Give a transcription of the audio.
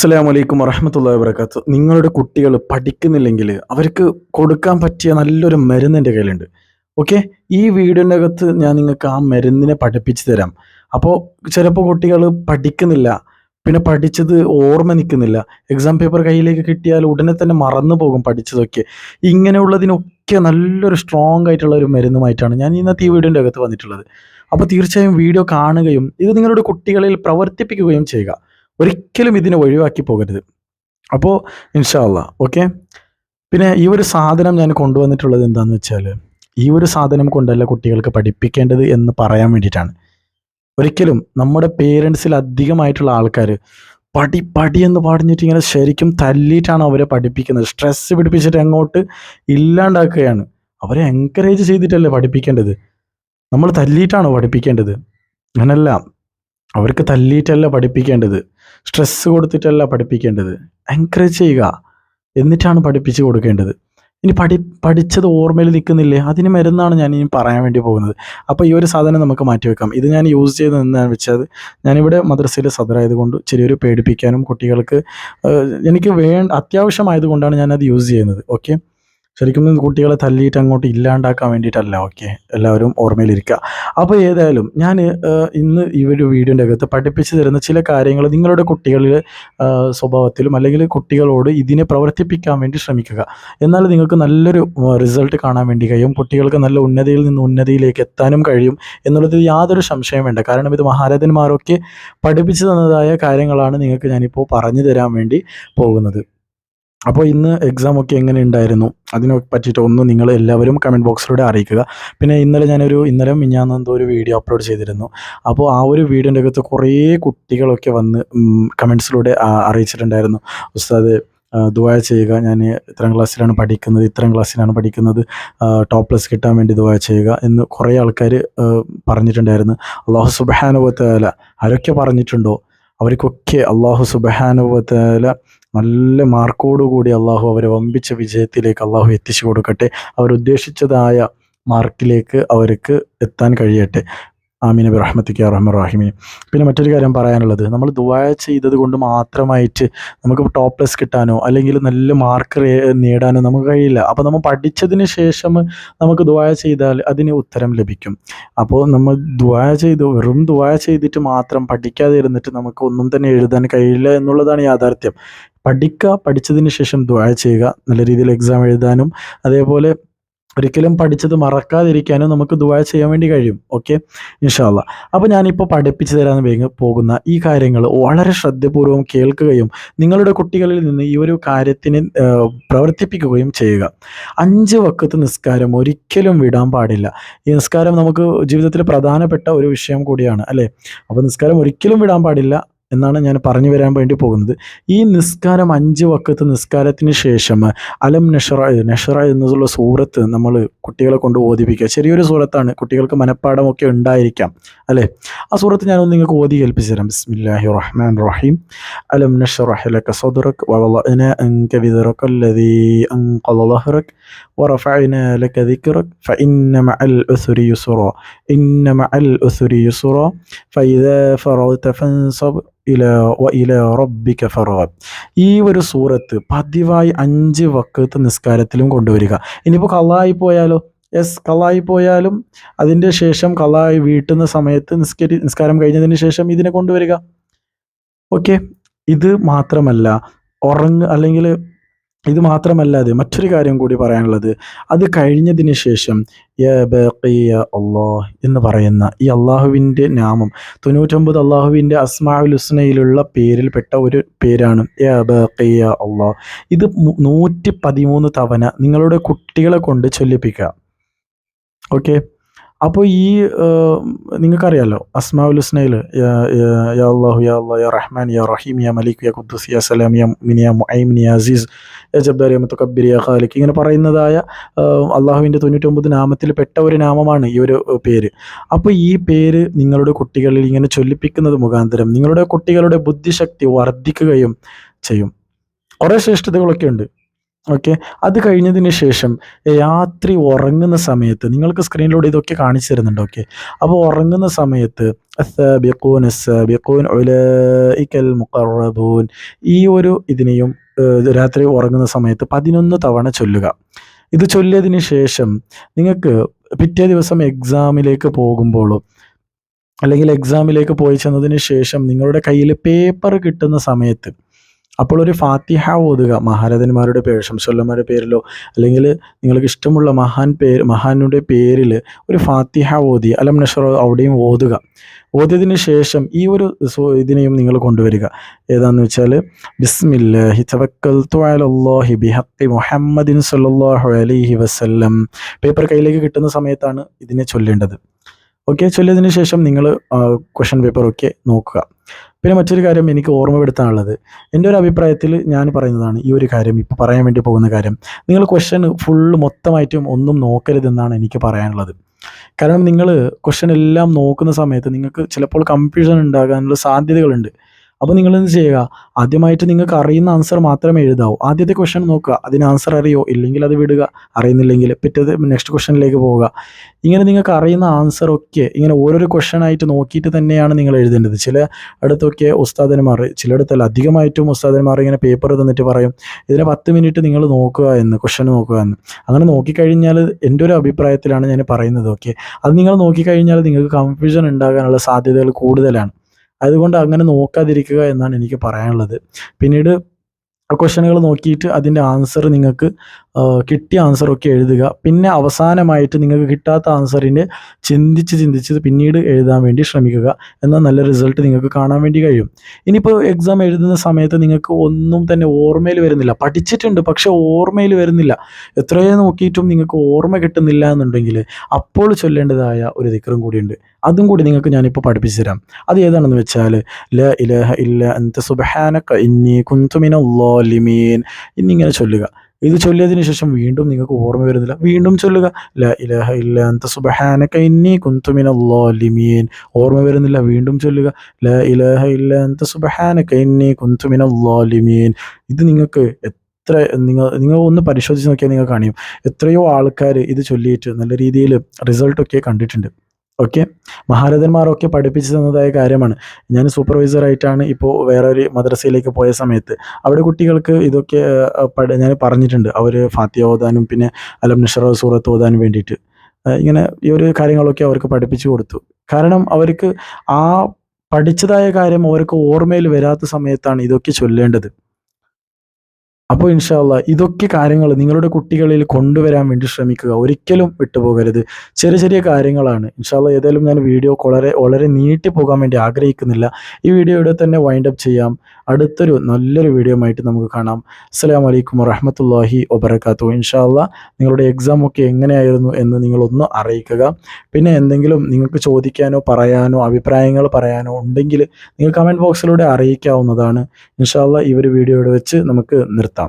അസ്സലാമു വലൈക്കും വറഹമത്തുള്ള വബർക്കാത്ത് നിങ്ങളുടെ കുട്ടികൾ പഠിക്കുന്നില്ലെങ്കിൽ അവർക്ക് കൊടുക്കാൻ പറ്റിയ നല്ലൊരു മരുന്ന് എന്റെ കയ്യിലുണ്ട്. ഓക്കെ? ഈ വീഡിയോന്റെ അകത്ത് ഞാൻ നിങ്ങൾക്ക് ആ മരുന്നിനെ പഠിപ്പിച്ചു തരാം. അപ്പോൾ ചിലപ്പോൾ കുട്ടികൾ പഠിക്കുന്നില്ല. പിന്നെ പഠിച്ചത് ഓർമ്മ നിൽക്കുന്നില്ല. എക്സാം പേപ്പർ കയ്യിലേക്ക് കിട്ടിയാൽ ഉടനെ തന്നെ മറന്നു പോകും പഠിച്ചതൊക്കെ. ഇങ്ങനെയുള്ളതിനൊക്കെ നല്ലൊരു സ്ട്രോങ് ആയിട്ടുള്ള ഒരു മരുന്നുമായിട്ടാണ് ഞാൻ ഇന്നത്തെ ഈ വീഡിയോന്റെ അകത്ത് വന്നിട്ടുള്ളത്. അപ്പോൾ തീർച്ചയായും വീഡിയോ കാണുകയും ഇത് നിങ്ങളുടെ കുട്ടികളിൽ പ്രവർത്തിപ്പിക്കുകയും ചെയ്യുക. ഒരിക്കലും ഇതിനെ ഒഴിവാക്കി പോകരുത്. അപ്പോൾ ഇൻഷാല്ല ഓക്കെ? പിന്നെ ഈ ഒരു സാധനം ഞാൻ കൊണ്ടുവന്നിട്ടുള്ളത് എന്താണെന്ന് വെച്ചാൽ ഈ ഒരു സാധനം കൊണ്ടല്ല കുട്ടികൾക്ക് പഠിപ്പിക്കേണ്ടത് എന്ന് പറയാൻ വേണ്ടിയിട്ടാണ്. ഒരിക്കലും നമ്മുടെ പേരൻസിൽ അധികമായിട്ടുള്ള ആൾക്കാർ പടി പടി എന്ന് പറഞ്ഞിട്ട് ഇങ്ങനെ ശരിക്കും തല്ലിയിട്ടാണ് അവരെ പഠിപ്പിക്കുന്നത്. സ്ട്രെസ് പിടിപ്പിച്ചിട്ട് അങ്ങോട്ട് ഇല്ലാണ്ടാക്കുകയാണ്. അവരെ എൻകറേജ് ചെയ്തിട്ടല്ലേ പഠിപ്പിക്കേണ്ടത്? നമ്മൾ തല്ലിയിട്ടാണോ പഠിപ്പിക്കേണ്ടത്? അങ്ങനല്ല. അവർക്ക് തല്ലിയിട്ടല്ല പഠിപ്പിക്കേണ്ടത്? സ്ട്രെസ്സ് കൊടുത്തിട്ടല്ല പഠിപ്പിക്കേണ്ടത്. എൻകറേജ് ചെയ്യുക. എന്നിട്ടാണ് പഠിപ്പിച്ച് കൊടുക്കേണ്ടത്. ഇനി പഠി പഠിച്ചത് ഓർമ്മയിൽ നിൽക്കുന്നില്ലേ? അതിന് മരുന്നാണ് ഞാൻ ഇനി പറയാൻ വേണ്ടി പോകുന്നത്. അപ്പോൾ ഈ ഒരു സാധനം നമുക്ക് മാറ്റിവെക്കാം ഇത് ഞാൻ യൂസ് ചെയ്തത് എന്താണെന്ന് വെച്ചാൽ ഞാനിവിടെ മദ്രസയിൽ സദറായതുകൊണ്ട് ചെറിയൊരു പേടിപ്പിക്കാനും കുട്ടികൾക്ക് എനിക്ക് വേ അത്യാവശ്യമായതുകൊണ്ടാണ് ഞാനത് യൂസ് ചെയ്യുന്നത്. ഓക്കെ ശരിക്കും കുട്ടികളെ തല്ലിയിട്ട് അങ്ങോട്ട് ഇല്ലാണ്ടാക്കാൻ വേണ്ടിയിട്ടല്ല ഓക്കെ എല്ലാവരും ഓർമ്മയിലിരിക്കുക അപ്പോൾ ഏതായാലും ഞാൻ ഇന്ന് ഈ ഒരു വീഡിയോന്റെ അകത്ത് പഠിപ്പിച്ചു തരുന്ന ചില കാര്യങ്ങൾ നിങ്ങളുടെ കുട്ടികളുടെ സ്വഭാവത്തിലും അല്ലെങ്കിൽ കുട്ടികളോട് ഇതിനെ പ്രവർത്തിപ്പിക്കാൻ വേണ്ടി ശ്രമിക്കുക. എന്നാൽ നിങ്ങൾക്ക് നല്ലൊരു റിസൾട്ട് കാണാൻ വേണ്ടി കഴിയും. കുട്ടികൾക്ക് നല്ല ഉന്നതിയിൽ നിന്ന് ഉന്നതിയിലേക്ക് എത്താനും കഴിയും എന്നുള്ളതിൽ യാതൊരു സംശയം വേണ്ട. കാരണം ഇത് മഹാരാജന്മാരൊക്കെ പഠിപ്പിച്ചു തന്നതായ കാര്യങ്ങളാണ് നിങ്ങൾക്ക് ഞാനിപ്പോൾ പറഞ്ഞു തരാൻ വേണ്ടി പോകുന്നത്. അപ്പോൾ ഇന്ന് എക്സാം ഒക്കെ എങ്ങനെ ഉണ്ടായിരുന്നു? അതിനെ പറ്റിയിട്ട് ഒന്ന് നിങ്ങൾ എല്ലാവരും കമന്റ് ബോക്സിലൂടെ അറിയിക്കുക. പിന്നെ ഇന്നലെ ഞാനൊരു ഇന്നലെ മിഞ്ഞാന്ന് എന്തോ ഒരു വീഡിയോ അപ്ലോഡ് ചെയ്തിരുന്നു. അപ്പോൾ ആ ഒരു വീഡിയോന്റെ അകത്ത് കുറേ കുട്ടികളൊക്കെ വന്ന് കമൻസിലൂടെ അറിയിച്ചിട്ടുണ്ടായിരുന്നു. ഉസ്താദ് ദുബായ ചെയ്യുക. ഞാൻ ഇത്രയും ക്ലാസ്സിലാണ് പഠിക്കുന്നത്. ഇത്രയും ക്ലാസ്സിലാണ് പഠിക്കുന്നത്. ടോപ്പ് പ്ലസ് കിട്ടാൻ വേണ്ടി ദുബായ ചെയ്യുക. എന്ന് കുറേ ആൾക്കാർ പറഞ്ഞിട്ടുണ്ടായിരുന്നു. അള്ളാഹു സുബാനുവത്തേല ആരൊക്കെ പറഞ്ഞിട്ടുണ്ടോ? അവർക്കൊക്കെ അള്ളാഹു സുബഹാനുവല നല്ല മാർക്കോടുകൂടി അള്ളാഹു അവരെ വമ്പിച്ച വിജയത്തിലേക്ക് അള്ളാഹു എത്തിച്ചു കൊടുക്കട്ടെ. അവരുദ്ദേശിച്ചതായ മാർക്കിലേക്ക് അവർക്ക് എത്താൻ കഴിയട്ടെ. ആമീൻ റഹ്മത്തിക്ക് റഹ്മ റാഹിമീൻ പിന്നെ മറ്റൊരു കാര്യം പറയാനുള്ളത് നമ്മൾ ദുബായ ചെയ്തത് കൊണ്ട് മാത്രമായിട്ട് നമുക്ക് ടോപ്പ് പ്ലസ് കിട്ടാനോ അല്ലെങ്കിൽ നല്ല മാർക്ക് നേടാനോ നമുക്ക് കഴിയില്ല. അപ്പോൾ നമ്മൾ പഠിച്ചതിന് ശേഷം നമുക്ക് ദുബായ ചെയ്താൽ അതിന് ഉത്തരം ലഭിക്കും. അപ്പോൾ നമ്മൾ ദുബായ ചെയ്ത് വെറും ദുബായ ചെയ്തിട്ട് മാത്രം പഠിക്കാതെ ഇരുന്നിട്ട് നമുക്ക് ഒന്നും തന്നെ എഴുതാൻ കഴിയില്ല എന്നുള്ളതാണ് യാഥാർത്ഥ്യം. പഠിക്കുക പഠിച്ചതിന് ശേഷം ദുബായ ചെയ്യുക നല്ല രീതിയിൽ എക്സാം എഴുതാനും അതേപോലെ ഒരിക്കലും പഠിച്ചത് മറക്കാതിരിക്കാനും നമുക്ക് ദുവാ ചെയ്യാൻ വേണ്ടി കഴിയും. ഓക്കെ ഇൻഷാല്ല അപ്പോൾ ഞാനിപ്പോൾ പഠിപ്പിച്ചു തരാൻ പോകുന്ന ഈ കാര്യങ്ങൾ വളരെ ശ്രദ്ധപൂർവം കേൾക്കുകയും നിങ്ങളുടെ കുട്ടികളിൽ നിന്ന് ഈ ഒരു കാര്യത്തിന് പ്രവർത്തിപ്പിക്കുകയും ചെയ്യുക. അഞ്ച് വക്കത്ത് നിസ്കാരം ഒരിക്കലും വിടാൻ പാടില്ല. ഈ നിസ്കാരം നമുക്ക് ജീവിതത്തിൽ പ്രധാനപ്പെട്ട ഒരു വിഷയം കൂടിയാണ് അല്ലേ? അപ്പോൾ നിസ്കാരം ഒരിക്കലും വിടാൻ പാടില്ല. എന്നാണ് ഞാൻ പറഞ്ഞു വരാൻ വേണ്ടി പോകുന്നത് ഈ നിസ്കാരം അഞ്ച് വക്കത്ത് നിസ്കാരത്തിന് ശേഷം അലം നഷറ നഷറ എന്നുള്ള സൂറത്ത് നമ്മൾ കുട്ടികളെ കൊണ്ട് ഓദിപ്പിക്കുക ചെറിയൊരു സൂറത്താണ് കുട്ടികൾക്ക് മനഃപ്പാടമൊക്കെ ഉണ്ടായിരിക്കാം അല്ലേ ആ സൂറത്ത് ഞാനൊന്ന് നിങ്ങൾക്ക് ഓതി കേൾപ്പിച്ചു തരാം ബിസ്മില്ലാഹി റഹ്മാൻ റഹീം അലം നഷറഹ് ലക സദ്റക് വവളഅന അൻക വിദ്റക الذي أنقض ظهرك ورفعنا لك ذكرك فإن مع العسر يسرا إن مع العسر يسرا فإذا فرغت فانصب ഇല ഇല റബ്ബിക ഫറോബ് ഈ ഒരു സൂറത്ത് പതിവായി അഞ്ച് വക്കത്ത് നിസ്കാരത്തിലും കൊണ്ടുവരിക. ഇനിയിപ്പോൾ കള്ളായി പോയാലോ? യെസ് കള്ളായി പോയാലും അതിന്റെ ശേഷം കള്ളായി വീട്ടുന്ന സമയത്ത് നിസ്കരി നിസ്കാരം കഴിഞ്ഞതിന് ശേഷം ഇതിനെ കൊണ്ടുവരിക. ഓക്കെ? ഇത് മാത്രമല്ല ഉറങ്ങ് അല്ലെങ്കിൽ ഇത് മാത്രമല്ലാതെ മറ്റൊരു കാര്യം കൂടി പറയാനുള്ളത്. അത് കഴിഞ്ഞതിന് ശേഷം എന്ന് പറയുന്ന ഈ അള്ളാഹുവിന്റെ നാമം തൊണ്ണൂറ്റൊമ്പത് അള്ളാഹുവിന്റെ അസ്മാഉൽ ഹുസ്നയിലുള്ള പേരിൽപ്പെട്ട ഒരു പേരാണ് അള്ളാഹ് ഇത് നൂറ്റി പതിമൂന്ന് തവണ നിങ്ങളുടെ കുട്ടികളെ കൊണ്ട് ചൊല്ലിപ്പിക്കുക. ഓക്കെ? അപ്പോൾ ഈ നിങ്ങൾക്കറിയാലോ അസ്മാഉൽ ഹുസ്നയിൽ യാ അള്ളാഹു യാ അള്ളാഹ് യാ റഹ്മാൻ യാ റഹീം യാ മലിക് യാ ഖുദ്ദുസ് യാ സലാം യാ മുഅ്മിൻ യാ മുഐമിൻ യാ അസീസ് യാ ജബ്ബാർ യാ മുതകബ്ബിർ യാ ഖാലിക് ഇങ്ങനെ പറയുന്നതായ അള്ളാഹുവിന്റെ തൊണ്ണൂറ്റൊമ്പത് നാമത്തിൽ പെട്ട ഒരു നാമമാണ് ഈ ഒരു പേര്. അപ്പോൾ ഈ പേര് നിങ്ങളുടെ കുട്ടികളിൽ ഇങ്ങനെ ചൊല്ലിപ്പിക്കുന്നത് മുഖാന്തരം നിങ്ങളുടെ കുട്ടികളുടെ ബുദ്ധിശക്തി വർദ്ധിക്കുകയും ചെയ്യും. കുറേ ശ്രേഷ്ഠതകളൊക്കെ ഉണ്ട്. ഓക്കെ അത് കഴിഞ്ഞതിന് ശേഷം രാത്രി ഉറങ്ങുന്ന സമയത്ത് നിങ്ങൾക്ക് സ്ക്രീനിലൂടെ ഇതൊക്കെ കാണിച്ചു തരുന്നുണ്ട് ഓക്കെ അപ്പോൾ ഉറങ്ങുന്ന സമയത്ത് ഈ ഒരു ഇതിനെയും രാത്രി ഉറങ്ങുന്ന സമയത്ത് പതിനൊന്ന് തവണ ചൊല്ലുക. ഇത് ചൊല്ലിയതിന് ശേഷം നിങ്ങൾക്ക് പിറ്റേ ദിവസം എക്സാമിലേക്ക് പോകുമ്പോഴും അല്ലെങ്കിൽ എക്സാമിലേക്ക് പോയി ചെന്നതിന് ശേഷം നിങ്ങളുടെ കയ്യിൽ പേപ്പർ കിട്ടുന്ന സമയത്ത് അപ്പോൾ ഒരു ഫാത്തിഹ ഓതുക. മഹാരഥന്മാരുടെ പേര് ഷംസുല്ലമാരുടെ പേരിലോ അല്ലെങ്കിൽ നിങ്ങൾക്ക് ഇഷ്ടമുള്ള മഹാൻ പേര് മഹാനുടെ പേരിൽ ഒരു ഫാത്തിഹ ഓതി അലം നഷറോ അവിടെയും ഓതുക. ഓതിയതിന് ശേഷം ഈ ഒരു ഇതിനെയും നിങ്ങൾ കൊണ്ടുവരിക. ഏതാന്ന് വെച്ചാൽ ബിസ്മില്ലാഹി തവക്കൽതു അലല്ലാഹി ബിഹഖി മുഹമ്മദിൻ സല്ലല്ലാഹു അലൈഹി വസല്ലം. പേപ്പർ കയ്യിലേക്ക് കിട്ടുന്ന സമയത്താണ് ഇതിനെ ചൊല്ലേണ്ടത്. ഓക്കെ ചൊല്ലിയതിന് ശേഷം നിങ്ങൾ ക്വസ്റ്റ്യൻ പേപ്പർ ഒക്കെ നോക്കുക. പിന്നെ മറ്റൊരു കാര്യം എനിക്ക് ഓർമ്മപ്പെടുത്താനുള്ളത്. എന്റെ ഒരു അഭിപ്രായത്തിൽ ഞാൻ പറയുന്നതാണ് ഈ ഒരു കാര്യം ഇപ്പോൾ പറയാൻ വേണ്ടി പോകുന്ന കാര്യം. നിങ്ങൾ ക്വസ്റ്റ്യൻ ഫുള്ള് മൊത്തമായിട്ടും ഒന്നും നോക്കരുതെന്നാണ് എനിക്ക് പറയാനുള്ളത്. കാരണം നിങ്ങൾ ക്വസ്റ്റ്യൻ എല്ലാം നോക്കുന്ന സമയത്ത് നിങ്ങൾക്ക് ചിലപ്പോൾ കൺഫ്യൂഷൻ ഉണ്ടാകാനുള്ള സാധ്യതകളുണ്ട്. അപ്പോൾ നിങ്ങൾ എന്ത് ചെയ്യുക? ആദ്യമായിട്ട് നിങ്ങൾക്ക് അറിയുന്ന ആൻസർ മാത്രമേ എഴുതാവൂ. ആദ്യത്തെ ക്വസ്റ്റൻ നോക്കുക. അതിന് ആൻസർ അറിയോ? ഇല്ലെങ്കിൽ അത് വിടുക. അറിയുന്നില്ലെങ്കിൽ പിറ്റേത് നെക്സ്റ്റ് ക്വസ്റ്റനിലേക്ക് പോവുക. ഇങ്ങനെ നിങ്ങൾക്ക് അറിയുന്ന ആൻസർ ഒക്കെ ഇങ്ങനെ ഓരോരോ ക്വസ്റ്റനായിട്ട് നോക്കിയിട്ട് തന്നെയാണ് നിങ്ങൾ എഴുതേണ്ടത്. ചില അടുത്തൊക്കെ ഉസ്താദന്മാർ ചിലയിടത്തല്ല അധികമായിട്ടും ഉസ്താദന്മാർ ഇങ്ങനെ പേപ്പർ തന്നിട്ട് പറയും ഇതിനെ പത്ത് മിനിറ്റ് നിങ്ങൾ നോക്കുക എന്ന് ക്വസ്റ്റൻ നോക്കുക എന്ന്. അങ്ങനെ നോക്കിക്കഴിഞ്ഞാൽ എന്റെ ഒരു അഭിപ്രായത്തിലാണ് ഞാൻ പറയുന്നത് ഓക്കെ അത് നിങ്ങൾ നോക്കിക്കഴിഞ്ഞാൽ നിങ്ങൾക്ക് കൺഫ്യൂഷൻ ഉണ്ടാകാനുള്ള സാധ്യതകൾ കൂടുതലാണ്. അതുകൊണ്ട് അങ്ങനെ നോക്കാതിരിക്കുക എന്നാണ് എനിക്ക് പറയാനുള്ളത്. പിന്നീട് ക്വസ്റ്റ്യനുകൾ നോക്കിയിട്ട് അതിന്റെ ആൻസർ നിങ്ങൾക്ക് കിട്ടിയ ആൻസറൊക്കെ എഴുതുക. പിന്നെ അവസാനമായിട്ട് നിങ്ങൾക്ക് കിട്ടാത്ത ആൻസറിന്റെ ചിന്തിച്ച് ചിന്തിച്ച് പിന്നീട് എഴുതാൻ വേണ്ടി ശ്രമിക്കുക. എന്നാൽ നല്ല റിസൾട്ട് നിങ്ങൾക്ക് കാണാൻ വേണ്ടി കഴിയും. ഇനിയിപ്പോൾ എക്സാം എഴുതുന്ന സമയത്ത് നിങ്ങൾക്ക് ഒന്നും തന്നെ ഓർമ്മയിൽ വരുന്നില്ല. പഠിച്ചിട്ടുണ്ട് പക്ഷേ ഓർമ്മയിൽ വരുന്നില്ല. എത്രയോ നോക്കിയിട്ടും നിങ്ങൾക്ക് ഓർമ്മ കിട്ടുന്നില്ല എന്നുണ്ടെങ്കിൽ അപ്പോൾ ചൊല്ലേണ്ടതായ ഒരു ദിക്കറും കൂടിയുണ്ട്. അതും കൂടി നിങ്ങൾക്ക് ഞാനിപ്പോൾ പഠിപ്പിച്ചു തരാം. അത് ഏതാണെന്ന് വെച്ചാൽ ല ഇലഹ ഇല്ല എന്ത് സുബ്ഹാനക ഇന്നി കുന്തു മിനൽ എന്നിങ്ങനെ ചൊല്ലുക. ഇത് ചൊല്ലിയതിന് ശേഷം വീണ്ടും നിങ്ങൾക്ക് ഓർമ്മ വരുന്നില്ല. വീണ്ടും ചൊല്ലുക. ല ഇലഹ ഇല്ല അന്ത സുബ്ഹാനക ഇന്നി കുന്തു മിനൽ ഓർമ്മ വരുന്നില്ല. വീണ്ടും ചൊല്ലുക. ല ഇലഹ ഇല്ല അന്ത സുബ്ഹാനക ഇന്നി കുന്തു മിനൽ ഇത് നിങ്ങൾക്ക് എത്ര നിങ്ങൾ നിങ്ങൾ ഒന്ന് പരിശോധിച്ച് നോക്കിയാൽ നിങ്ങൾ കാണിയും. എത്രയോ ആൾക്കാർ ഇത് ചൊല്ലിയിട്ട് നല്ല രീതിയിൽ റിസൾട്ടൊക്കെ കണ്ടിട്ടുണ്ട്. ഓക്കെ. മഹാരഥന്മാരൊക്കെ പഠിപ്പിച്ചു തന്നതായ കാര്യമാണ്. ഞാൻ സൂപ്പർവൈസറായിട്ടാണ് ഇപ്പോൾ വേറൊരു മദ്രസയിലേക്ക് പോയ സമയത്ത്. അവിടെ കുട്ടികൾക്ക് ഇതൊക്കെ ഞാൻ പറഞ്ഞിട്ടുണ്ട്. അവർ ഫാത്തിയ ഓതാനും പിന്നെ അലം സൂറത്ത് ഓതാനും വേണ്ടിയിട്ട്. ഇങ്ങനെ ഈ ഒരു കാര്യങ്ങളൊക്കെ അവർക്ക് പഠിപ്പിച്ചു കൊടുത്തു. കാരണം അവർക്ക് ആ പഠിച്ചതായ കാര്യം അവർക്ക് ഓർമ്മയിൽ വരാത്ത സമയത്താണ് ഇതൊക്കെ ചൊല്ലേണ്ടത്. അപ്പോൾ ഇൻഷാല്ല ഇതൊക്കെ കാര്യങ്ങൾ നിങ്ങളുടെ കുട്ടികളിൽ കൊണ്ടുവരാൻ വേണ്ടി ശ്രമിക്കുക. ഒരിക്കലും വിട്ടുപോകരുത്. ചെറിയ ചെറിയ കാര്യങ്ങളാണ്. ഇൻഷാല്ല ഏതായാലും ഞാൻ വീഡിയോ വളരെ വളരെ നീട്ടി പോകാൻ വേണ്ടി ആഗ്രഹിക്കുന്നില്ല. ഈ വീഡിയോ ഇവിടെ തന്നെ വൈൻഡ് അപ്പ് ചെയ്യാം. അടുത്തൊരു നല്ലൊരു വീഡിയോ ആയിട്ട് നമുക്ക് കാണാം. അസ്സലാമു വലൈക്കും വറഹമത്തല്ലാഹി വബർക്കാത്തു ഇൻഷാല്ല നിങ്ങളുടെ എക്സാം ഒക്കെ എങ്ങനെയായിരുന്നു എന്ന് നിങ്ങളൊന്ന് അറിയിക്കുക. പിന്നെ എന്തെങ്കിലും നിങ്ങൾക്ക് ചോദിക്കാനോ പറയാനോ അഭിപ്രായങ്ങൾ പറയാനോ ഉണ്ടെങ്കിൽ നിങ്ങൾ കമന്റ് ബോക്സിലൂടെ അറിയിക്കാവുന്നതാണ്. ഇൻഷാല്ല ഈ ഒരു വീഡിയോ വെച്ച് നമുക്ക് നിർത്താം.